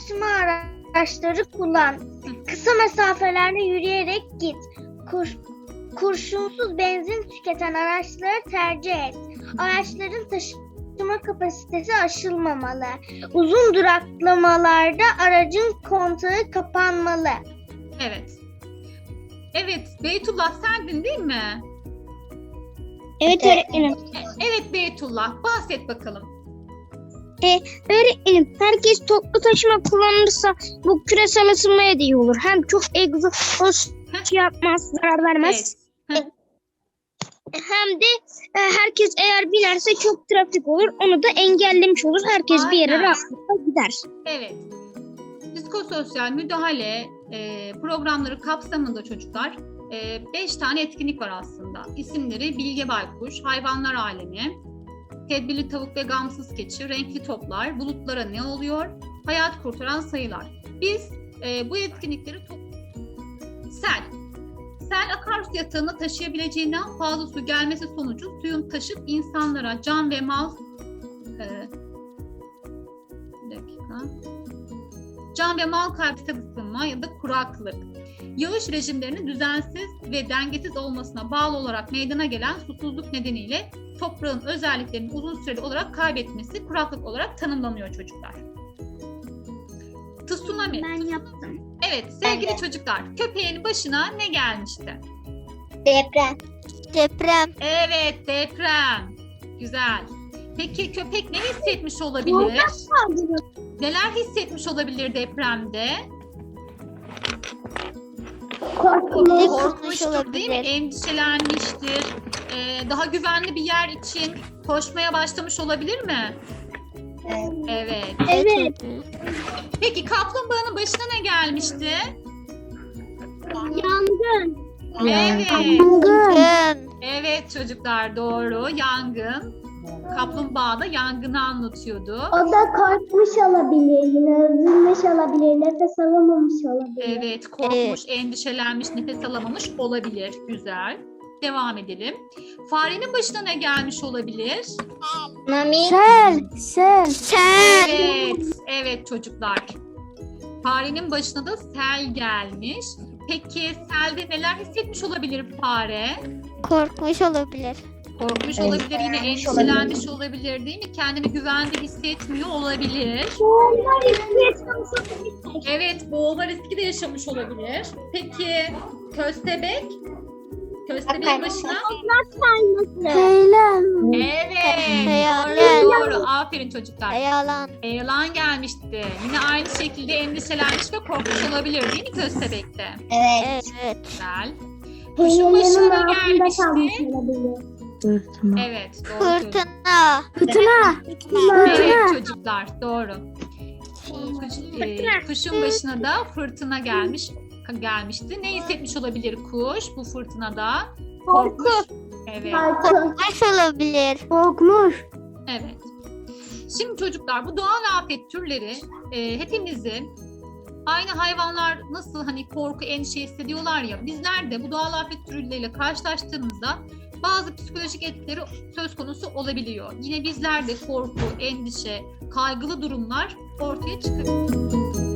taşıma araçları kullan. Kısa mesafelerde yürüyerek git. Kur- kurşunsuz benzin tüketen araçları tercih et. Araçların taşıma kapasitesi aşılmamalı. Uzun duraklamalarda aracın kontağı kapanmalı. Evet. Evet Beytullah sendin değil mi? Evet öğretmenim. Evet Beytullah bahset bakalım. Öğretmenim herkes toplu taşıma kullanırsa bu küresel ısınmaya da iyi olur. Hem çok egzoz şey yapmaz, zarar vermez. Evet. Hem de e, herkes eğer binerse çok trafik olur. Onu da engellemiş olur. Herkes bir yere Aynen. rahatlıkla gider. Evet. Psikososyal müdahale e, programları kapsamında çocuklar 5 tane etkinlik var aslında. İsimleri Bilge Baykuş, Hayvanlar Alemi, Tedbirli Tavuk ve Gamsız Keçi, Renkli Toplar, Bulutlara Ne Oluyor, Hayat Kurtaran Sayılar. Biz e, bu etkinlikleri top... Sel. Sel akarsu yatağına taşıyabileceğinden fazla su gelmesi sonucu suyun taşıp insanlara can ve mal e, bir dakika. Can ve mal kaybı ısınma ya da kuraklık. Yağış rejimlerinin düzensiz ve dengesiz olmasına bağlı olarak meydana gelen susuzluk nedeniyle toprağın özelliklerini uzun süreli olarak kaybetmesi kuraklık olarak tanımlanıyor çocuklar. Tsunami. Ben yaptım. Evet sevgili çocuklar köpeğin başına ne gelmişti? Deprem. Deprem. Evet deprem. Güzel. Peki köpek ne hissetmiş olabilir? Neler hissetmiş olabilir depremde? Korkmuş Korkmuştur değil mi? olabilir. Endişelenmiştir. Ee, daha güvenli bir yer için koşmaya başlamış olabilir mi? Evet. Evet. Peki kaplumbağanın başına ne gelmişti? Yangın. Evet. Yangın. Evet çocuklar doğru. Yangın. Kaplumbağa da yangını anlatıyordu. O da korkmuş olabilir, yine üzülmüş olabilir, nefes alamamış olabilir. Evet, korkmuş, endişelenmiş, nefes alamamış olabilir. Güzel. Devam edelim. Farenin başına ne gelmiş olabilir? Mami. Sel, sel. Sen. Evet, evet çocuklar. Farenin başına da sel gelmiş. Peki selde neler hissetmiş olabilir fare? Korkmuş olabilir. Korkmuş olabilir, yine endişelenmiş olabilir değil mi? Kendini güvende hissetmiyor olabilir. Evet, boğulma riski de yaşamış olabilir. Peki köstebek? Köstebeğin başına? Heyelan. Evet, doğru, doğru. Aferin çocuklar. Yalan. Heyelan gelmişti. Yine aynı şekilde endişelenmiş ve korkmuş olabilir değil mi köstebekte? Evet. Güzel. Kuşun başına gelmişti? Olabilir. Evet, doğru. söylüyorsun. Fırtına. Fırtına. Evet çocuklar, doğru. Kuş- e, kuşun başına da fırtına gelmiş gelmişti. Ne hissetmiş olabilir kuş bu fırtınada? Korkmuş. Evet. Korkmuş olabilir. Korkmuş. Evet. Şimdi çocuklar bu doğal afet türleri e, hepimizi aynı hayvanlar nasıl hani korku, endişe hissediyorlar ya bizler de bu doğal afet türleriyle karşılaştığımızda bazı psikolojik etkileri söz konusu olabiliyor. Yine bizler de korku, endişe, kaygılı durumlar ortaya çıkabiliyor.